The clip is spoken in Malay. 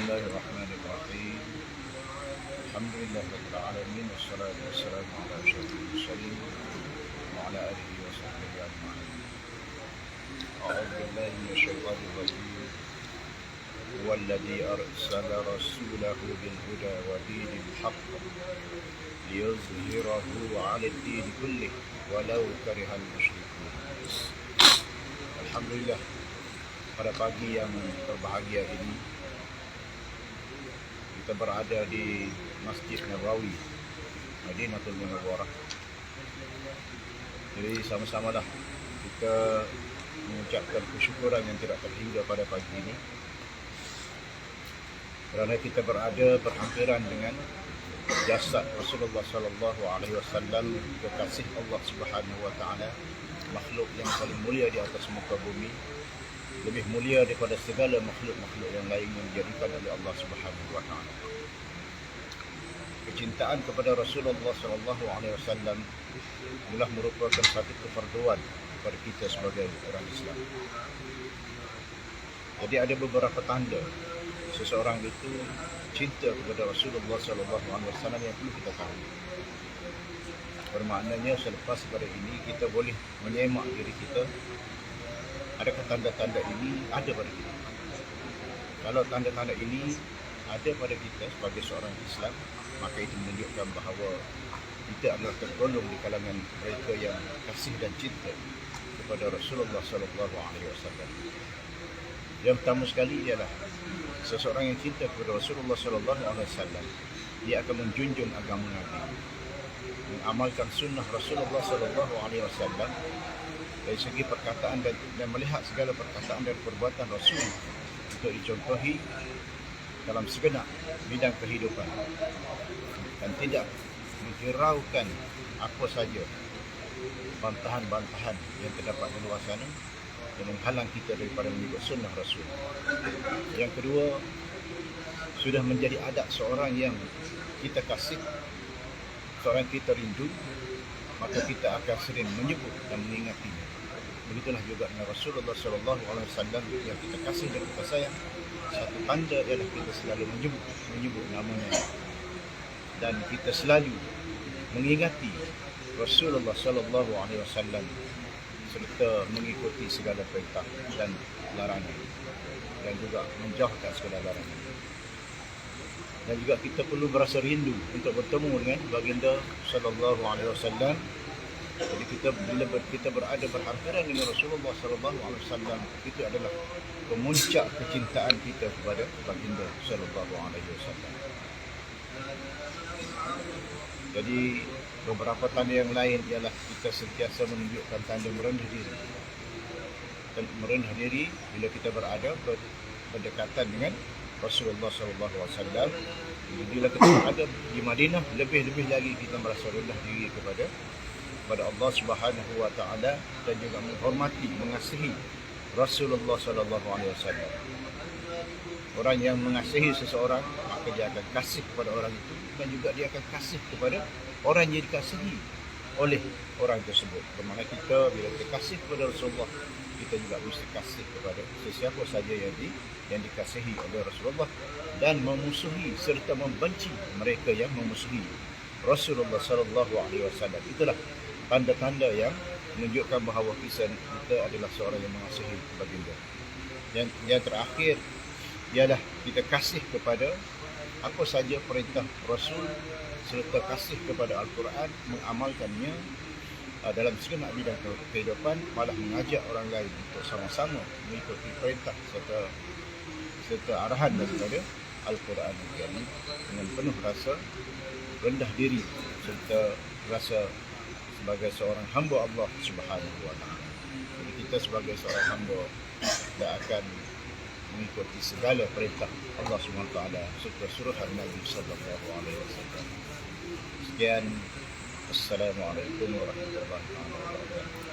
الله الرحمن الرحيم الحمد لله رب العالمين والصلاة والسلام على أشرف المرسلين وعلى آله وصحبه أجمعين أعوذ بالله من الشيطان الرجيم هو الذي أرسل رسوله بالهدى ودين الحق ليظهره على الدين كله ولو كره المشركون الحمد لله pada pagi yang berbahagia ini kita berada di Masjid Nabawi. Madinatul Munawwarah jadi sama-samalah kita mengucapkan kesyukuran yang tidak terhingga pada pagi ini. Kerana kita berada berhampiran dengan jasad Rasulullah sallallahu alaihi wasallam kekasih Allah Subhanahu wa taala makhluk yang paling mulia di atas muka bumi lebih mulia daripada segala makhluk-makhluk yang lain yang dijadikan oleh Allah Subhanahu wa taala. Kecintaan kepada Rasulullah sallallahu alaihi wasallam telah merupakan satu kefarduan kepada kita sebagai orang Islam. Jadi ada beberapa tanda seseorang itu cinta kepada Rasulullah sallallahu alaihi wasallam yang perlu kita tahu. Bermaknanya selepas pada ini kita boleh menyemak diri kita adakah tanda-tanda ini ada pada kita kalau tanda-tanda ini ada pada kita sebagai seorang Islam maka itu menunjukkan bahawa kita adalah tergolong di kalangan mereka yang kasih dan cinta kepada Rasulullah sallallahu alaihi wasallam. Yang pertama sekali ialah seseorang yang cinta kepada Rasulullah sallallahu alaihi wasallam dia akan menjunjung agama Nabi mengamalkan sunnah Rasulullah sallallahu alaihi wasallam dari segi perkataan dan, dan melihat segala perkataan dan perbuatan Rasul untuk dicontohi dalam segenap bidang kehidupan dan tidak menghiraukan apa saja bantahan-bantahan yang terdapat di luar sana yang menghalang kita daripada mengikut sunnah Rasul. Yang kedua, sudah menjadi adat seorang yang kita kasih, seorang kita rindu, maka kita akan sering menyebut dan mengingatinya. Begitulah juga dengan Rasulullah Sallallahu Alaihi Wasallam yang kita kasih dan kita sayang. Satu tanda ialah kita selalu menyebut, menyebut namanya dan kita selalu mengingati Rasulullah Sallallahu Alaihi Wasallam serta mengikuti segala perintah dan larangan dan juga menjauhkan segala larangan. Dan juga kita perlu berasa rindu untuk bertemu dengan baginda Sallallahu Alaihi Wasallam jadi kita bila kita berada berhampiran dengan Rasulullah sallallahu alaihi wasallam itu adalah pemuncak kecintaan kita kepada baginda sallallahu alaihi wasallam. Jadi beberapa tanda yang lain ialah kita sentiasa menunjukkan tanda merendah diri. Dan merendah diri bila kita berada berdekatan dengan Rasulullah sallallahu alaihi wasallam. Bila kita berada di Madinah lebih-lebih lagi kita merasa rendah diri kepada kepada Allah Subhanahu wa taala dan juga menghormati mengasihi Rasulullah sallallahu alaihi wasallam. Orang yang mengasihi seseorang maka dia akan kasih kepada orang itu dan juga dia akan kasih kepada orang yang dikasihi oleh orang tersebut. Bermakna kita bila kita kasih kepada Rasulullah kita juga mesti kasih kepada sesiapa saja yang di yang dikasihi oleh Rasulullah dan memusuhi serta membenci mereka yang memusuhi Rasulullah sallallahu alaihi wasallam. Itulah tanda-tanda yang menunjukkan bahawa kita, kita adalah seorang yang mengasihi baginda. Yang, yang terakhir ialah kita kasih kepada apa saja perintah Rasul serta kasih kepada Al-Quran mengamalkannya uh, dalam segenap bidang kehidupan malah mengajak orang lain untuk sama-sama mengikuti perintah serta serta arahan daripada Al-Quran dengan penuh rasa rendah diri serta rasa sebagai seorang hamba Allah Subhanahu wa taala. Jadi kita sebagai seorang hamba tidak akan mengikuti segala perintah Allah Subhanahu wa taala serta suruhan Nabi sallallahu alaihi wasallam. Sekian Assalamualaikum warahmatullahi wabarakatuh.